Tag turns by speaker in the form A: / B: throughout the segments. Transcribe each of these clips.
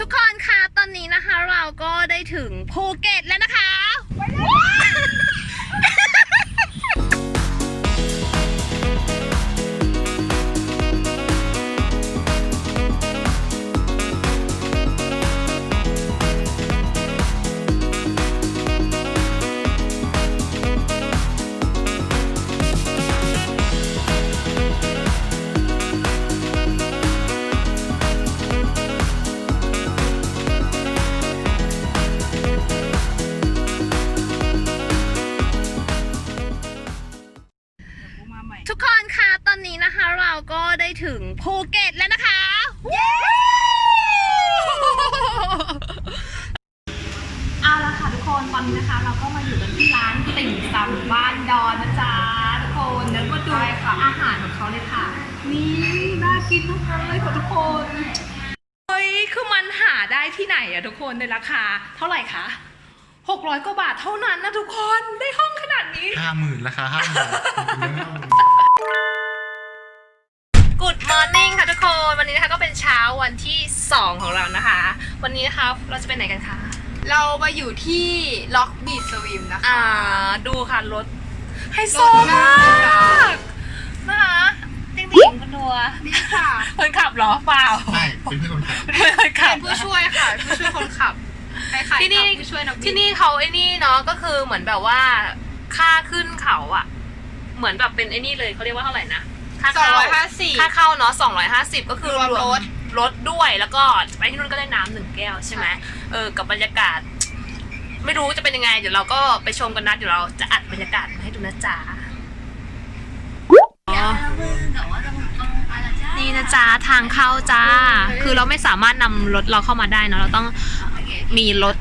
A: ทุกคนคะตอนนี้นะคะเราก็ได้ถึงภูเก็ตแล้วนะคะ มาอยู่กันที่ร้านติ่มซำบ้านดอนนะจ๊ะทุกคนเดี๋ยวมาดูค่ะอาหารของเขาเลยค่ะ นี่น่ากินทุกคนเลยค่ะทุกคนเฮ้ยคือมันหาได้ที่ไหนอะทุกคนในราคา เท่าไหร่คะ600กว่าบาทเท่านั้นนะทุกคนได้ห้องขนาดนี้
B: ห้าหมื่นราคาห้าหมื่นเรื่องห้าหมื่น
A: Good morning ค่ะทุกคน วันนี้นะคะก็เป็นเช้าวันที่ 2 ของเรานะคะ วันนี้นะคะเราจะไปไหนกันคะ
C: เรามาอยู่ที่ล็อกบีสวิมนะคะ
A: อ่า ดูค่ะรถไฮโซ
C: รถ
A: ม
C: น่าา
A: กนะคะจริงๆคุณทัว
C: นี่ค่ะ
A: คนขับเหรอเปล่า
B: ใช่เป็นเพื่อนคนขับ
A: คนขับ
C: เป็นผู้ช่วยค่ะผู้ช่วยคนขับคล้ายๆ
A: ที่นี่
C: กับผู้ช่วยนักบิน
A: ที่นี่เขาไอ้นี่เนาะก็คือเหมือนแบบว่าค่าขึ้นเขาอะเหมือนแบบเป็นไอ้นี่เลยเขาเรียกว่าเท่าไหร่นะค่า
C: สอง
A: เข้า
C: ร้อยห้าสิบ
A: ค่าเข้าเนาะ250ก็คือ
C: รวมรถ
A: รถด้วยแล้วก็ไปที่นู่นก็ได้น้ำหนึ่งแก้วใช่ไหม
C: ใช่
A: เออกับบรรยากาศ ไม่รู้จะเป็นยังไง เดี๋ยวเราก็ไปชมกันนะเดี๋ยวเราจะอัดบรรยากาศมาให้ดูนะจ๊ะอ๋อนี่นะจ๊ะทางเข้าจ้า คือเราไม่สามารถนำรถเราเข้ามาได้เนอะเราต้องมีรถ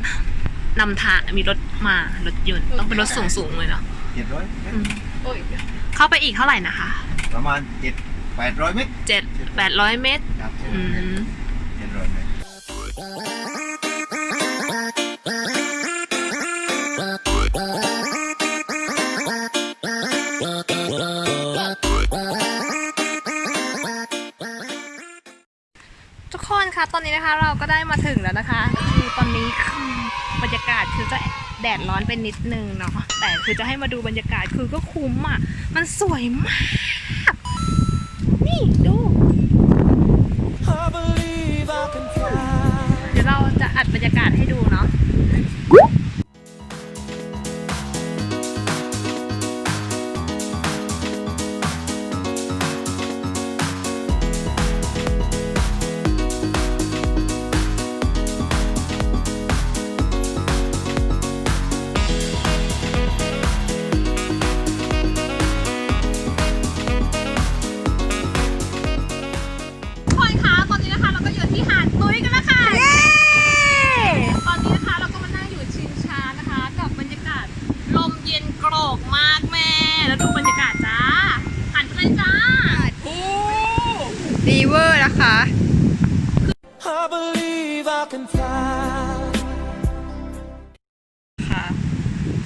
A: นำทางมีรถมารถยนต์ต้องเป็นรถสูงๆเลยเนาะ
D: เจ็ดร้อย
A: อืม
C: โอ้ย
A: เข้าไปอีกเท่าไหร่นะคะ
D: ประมาณเจ็ด แปดร้อยเมตร
A: เจ็ดแปดร้อยเมตร
D: ครับ
A: อืม
D: เจ็ดร้อยเมตร
A: ทุกคนคะตอนนี้นะคะเราก็ได้มาถึงแล้วนะคะคือตอนนี้คือบรรยากาศคือจะแดดร้อนไปนิดนึงเนาะแต่คือจะให้มาดูบรรยากาศคือก็คุ้มอะ มันสวยมาก รยากาศให้ดู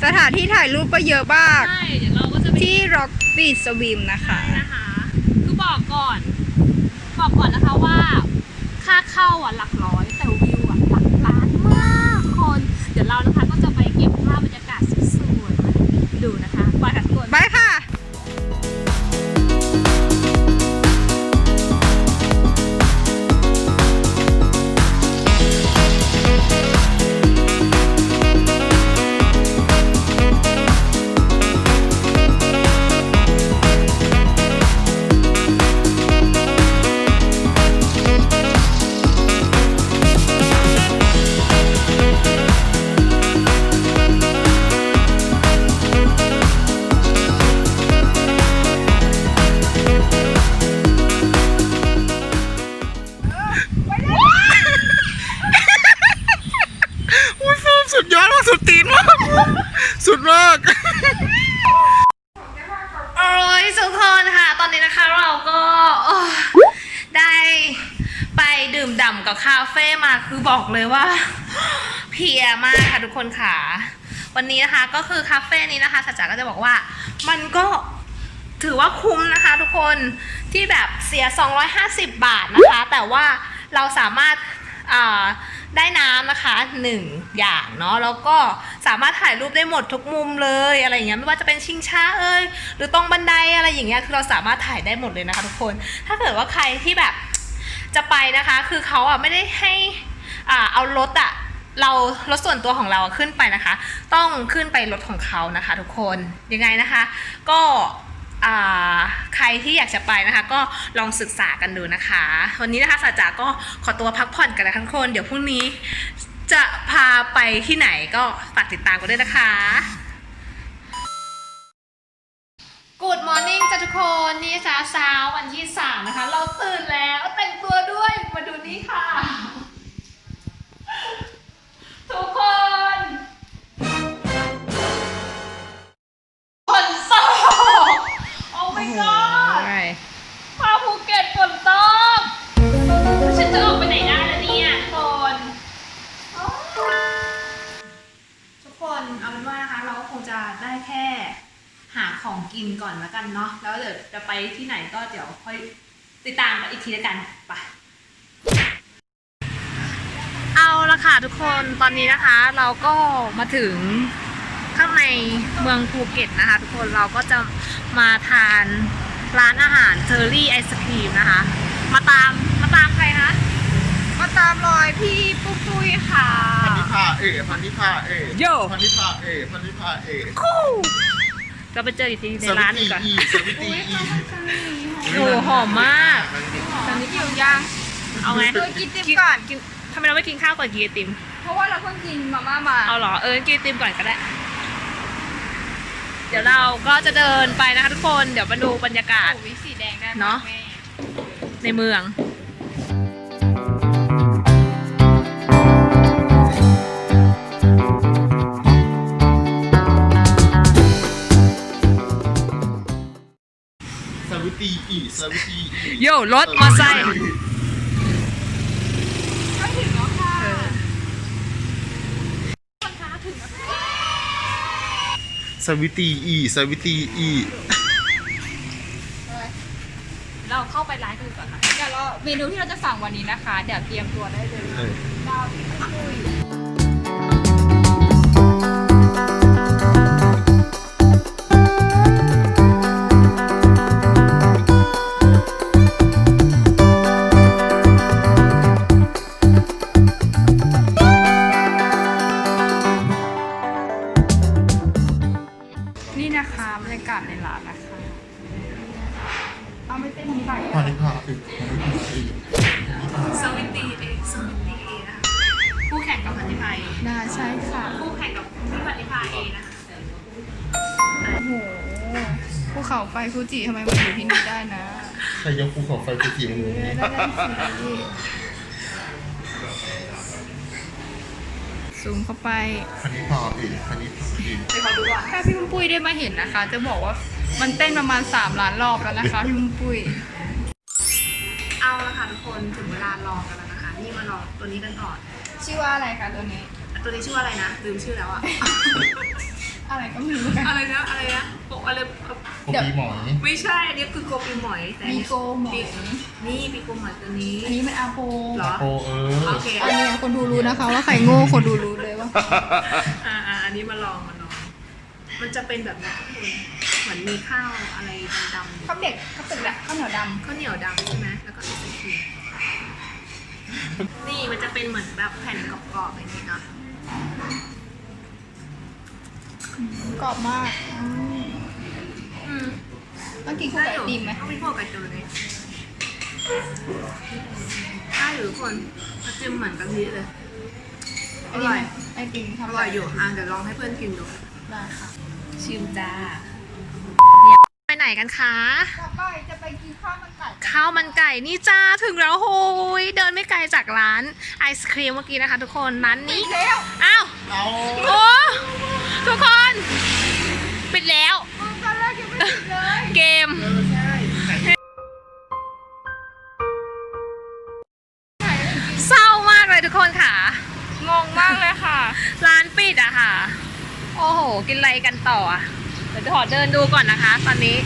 C: สถานที่ถ่ายรูปก็เยอะมาก
A: ใช่เดี๋ยวเราก็จะไป
C: ที่ล็อกบีสวิมนะคะ
A: นะคะ คือบอกก่อน บอกก่อนนะคะว่า ค่าเข้าอะหลักร้อยแต่วิวอะหลักล้านมากคน เดี๋ยวเรานะคะก็จะไปเก็บภาพบรรยากาศสวยๆมาให้ดูนะคะไปค่ะทุกคน
C: ไปค่ะ
B: สุดมาก
A: โอ้ยทุกคนค่ะ ตอนนี้นะคะเราก็โอ้ได้ไปดื่มด่ำกับคาเฟ่มาคือบอกเลยว่า เพลียมากค่ะทุกคนค่ะ วันนี้นะคะก็คือคาเฟ่นี้นะคะสัจจะก็จะบอกว่า มันก็ถือว่าคุ้มนะคะทุกคนที่แบบเสีย 250 บาทนะคะ แต่ว่าเราสามารถอ่า ได้น้ำนะคะหนึ่งอย่างเนาะแล้วก็สามารถถ่ายรูปได้หมดทุกมุมเลยอะไรอย่างเงี้ยไม่ว่าจะเป็นชิงช้าเอ้ยหรือตรงบันไดอะไรอย่างเงี้ยคือเราสามารถถ่ายได้หมดเลยนะคะ ทุกคน ถ้าเกิดว่าใครที่แบบจะไปนะคะ คือเขาอะไม่ได้ให้อ่าเอารถอะเรารถส่วนตัวของเราขึ้นไปนะคะ ต้องขึ้นไปรถของเขานะคะ ทุกคนยังไงนะคะ ก็ ใครที่อยากจะไปนะคะก็ลองศึกษากันดูนะคะ วันนี้นะคะสาจาก็ขอตัวพักผ่อนกันนะคะทุกคน เดี๋ยวพรุ่งนี้จะพาไปที่ไหนก็ฝากติดตามกันด้วยนะคะ Good morning จ้ะทุกคนนี่จ้าเช้าวันที่สามนะคะ เราตื่นแล้วแต่งตัวด้วยมาดูนี่ค่ะ ทุกคน ค่ะทุกคนตอนนี้นะคะเราก็มาถึงข้างในเมืองภูเก็ตนะคะ ทุกคนเราก็จะมาทานร้านอาหารเทอร์รี่ไอศครีมนะคะ มาตามมาตามใครคะ
C: มาตามรอยพี่ปุ๊กปุ้ยค่ะ
B: พันธิพาเอพันธิพาเอ
A: โย่
B: พันธิพาเอพันธิพาเอ
A: คู่เราไปเจออีกทีในร้านหนึงก่อน
B: อีสวิตีอี
A: โอ้หอมมาก
C: ตอนนี้หิวยัง
A: เอาไง
C: เออกินติมก่อน
A: กินทำไมเราไม่กินข้าวก่อนกินไอติม
C: เพราะว่าเราเพิ่งกินมาม่ามา
A: เอาเหรอ เออกินไอติมก่อนก็ได้ เดี๋ยวเราก็จะเดินไปนะคะทุกคน เดี๋ยวมาดูบรรยากาศ
C: โอ้วิสีแดงได้
A: เนอะ
C: แม่
A: ในเมือง
B: สวิตีอีสวิตีอี
A: โย่รถมอไซค์
C: ก็ถึงแล้วค่ะ
B: สวิตีอีสวิตีอี
A: เราเข้าไปร้านกันก่อนนะ
C: เดี๋ยวเราเมนูที่เราจะสั่งวันนี้นะคะ เดี๋ยวเตรียมตัวได้เลย
B: เออ
C: ดาวพี่ปุ๊กปุ้ย โอ้โหภูเขาไฟฟูจิทำไมมาอยู่ที่นี่ได้นะ
B: ใครยกภูเขาไฟไปกี่มือ
C: เออ
B: นี่
C: นั่นน่ะสิซูมเข้าไป
B: พันธิพาเอพันธิพาเอ
A: ไปขอดูก่อน
C: ถ้าพี่ปุ้มปุ้ยได้มาเห็นนะคะ จะบอกว่ามันเต้นประมาณ 3 ล้านรอบแล้วนะคะพี่ปุ้มปุ้ย
A: เอาละค่ะทุกคนถึงเวลาลองกันแล้วนะคะ นี่มาลองตัวนี้กันก่อน
C: ชื่อว่าอะไรคะตัวนี้
A: ตัวนี้ชื่อว่าอะไรนะลืมชื่อแล้วอะ
C: อะไรก็ไม่รู้กัน
A: อะไรนะอะไรนะโกอะไร
B: โกปีหมอย
A: ไม่ใช่อันนี้คือโกปีหมอยแต่อัน
C: มี
A: นี้
C: โกหมอย
A: นี่ปีโกหมอยตัวนี้
C: อันนี้เป็นอาโป
A: เหรอ
B: โกเออ
A: โอเค
C: อันนี้คนดูรู้นะคะ ว่าใครโง่คนดูรู้เลยว่า
A: อ่าอ่าอันนี้มาลองมาลอง มันจะเป็นแบบนี้เหมือนมีข้าวอะไรดำๆ
C: ข้าวเด็กข้าวตึกแหละข้าวเหนียวด
A: ข้าวเหนียวดำใช่ไหมแล้วก็ไอศครีมนี่มันจะเป็นเหมือนแบบแผ่นกรอบๆอย่างนี้เนาะำ
C: กรอบมากอืม
A: อืม
C: ต้องกินคู่กับไอติมไหม
A: ต้องมีพวกกับตัวนี้ได้อยู่ทุกคนไอติมเหมือนกะทิเลย อร่อย
C: ไอติม
A: อ
C: ทำ
A: ร่อยอยู่อะเดี๋ยวลองให้เพื่อนกินดู
C: ได้ค่ะ
A: ชิมจ้าเนี่ยไปไหนกันคะ
C: ต่อไปจะไปกินข้าวมันไก่
A: ข้าวมันไก่นี่จ้าถึงแล้วโหยเดินไม่ไกลจากร้านไอศครีมเมื่อกี้นะคะ ทุกคนร้านนี้
C: แล้ว
A: อ้าว
B: เอา
A: โอ้ ทุกคน ปิดแล้ว
C: ตอนแรกยังไม่ถึงเลย
A: เกม เศร้ามากเลยทุกคนค่ะ
C: งงมากเลยค่ะ
A: ร้านปิดอะค่ะ โอ้โห กินอะไรกันต่ออะเดี๋ยวขอเดินดูก่อนนะคะ ตอนนี้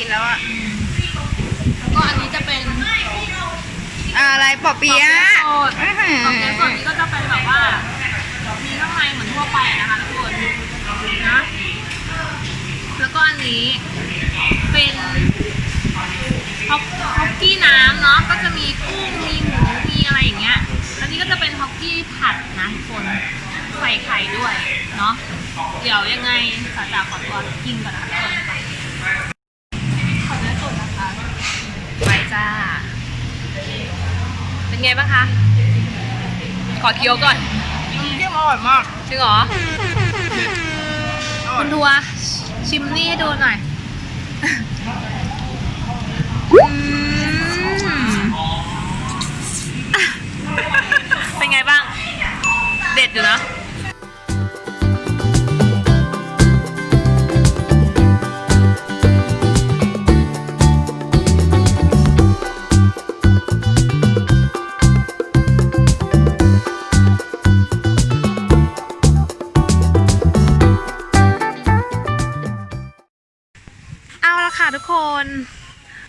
A: ินแล้ว
C: อะ
A: แล้วก็อันนี้จะเป็น
C: อะไรปอเปี๊ยะ
A: ปอเปี๊ยะสดปอเปี๊ยะสดนี้ก็จะเป็นแบบว่ามีข้างในเหมือนทั่วไปนะคะทุกคนนะแล้วก็อันนี้เป็นฮอกฮอกกี้น้ำเนาะก็จะมีกุ้งมีหมูมีอะไรอย่างเงี้ยแล้วนี่ก็จะเป็นฮอกกี้ผัดนะทุกคนใส่ไข่ด้วยเนาะเดี๋ยวยังไงสาจาขอตัวกินก่อนนะทุกคน เป็นไงบ้างคะ ขอเคี้ยวก่อน
C: น้ำจิ้มอร่อยมาก
A: จริงเหรอ คุณทัวร์ชิมนี่ให้ดูหน่อยอืมเป็นไงบ้าง เด็ดอยู่นะ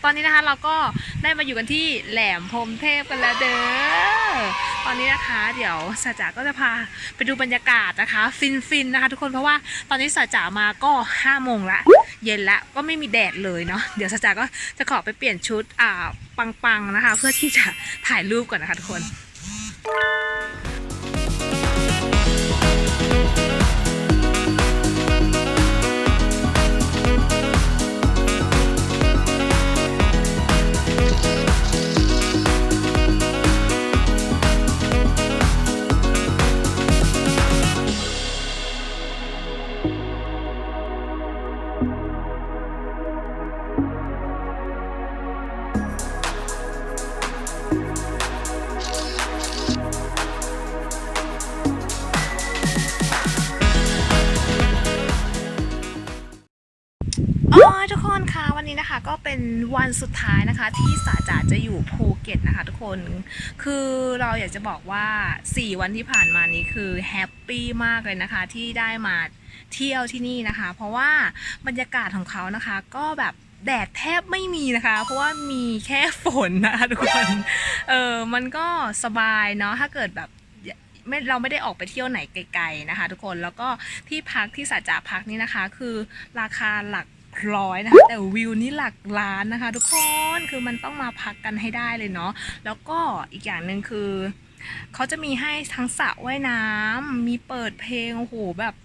A: อนนี้นะคะเราก็ได้มาอยู่กันที่แหลมพรมเทพกันแล้วเด้อ ตอนนี้นะคะ เดี๋ยวสาจาก็จะพาไปดูบรรยากาศนะคะ ฟินๆนะคะทุกคนเพราะว่าตอนนี้สาจามาก็5้าโมงละเย็นละก็ไม่มีแดดเลยเนาะเดี๋ยวสาจาก็จะขอไปเปลี่ยนชุดอ่าปังๆนะคะ เพื่อที่จะถ่ายรูปก่อนนะคะทุกคน ทุกคนคะวันนี้นะคะก็เป็นวันสุดท้ายนะคะ ที่สาจาจะอยู่ภูเก็ตนะคะ ทุกคนคือเราอยากจะบอกว่า 4 วันที่ผ่านมานี้คือแฮปปี้มากเลยนะคะที่ได้มาเที่ยวที่นี่นะคะ เพราะว่าบรรยากาศของเขานะคะ ก็แบบแดดแทบไม่มีนะคะ เพราะว่ามีแค่ฝนนะคะทุกคนเออมันก็สบายเนาะถ้าเกิดแบบไม่เราไม่ได้ออกไปเที่ยวไหนไกลๆนะคะ ทุกคนแล้วก็ที่พักที่สาจาพักนี่นะคะ คือราคาหลัก ร้อยนะคะแต่วิวนี่หลักล้านนะคะ ทุกคนคือมันต้องมาพักกันให้ได้เลยเนาะแล้วก็อีกอย่างหนึ่งคือเขาจะมีให้ทั้งสระว่ายน้ำมีเปิดเพลงโอ้โหแบบ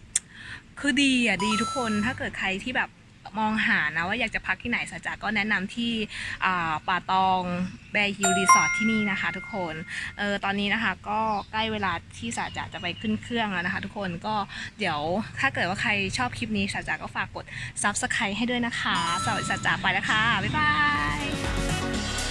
A: คือดีอะดีทุกคนถ้าเกิดใครที่แบบ มองหานะว่าอยากจะพักที่ไหนสัจจาก็แนะนำที่ป่าตองแบร์ฮิลรีสอร์ทที่นี่นะคะ ทุกคนเออตอนนี้นะคะก็ใกล้เวลาที่สัจจะจะไปขึ้นเครื่องแล้วนะคะ ทุกคนก็เดี๋ยวถ้าเกิดว่าใครชอบคลิปนี้สัจจะก็ฝากกดซับสไครต์ให้ด้วยนะคะสวัสดีสัจจะไปแล้วค่ะบ๊ายบาย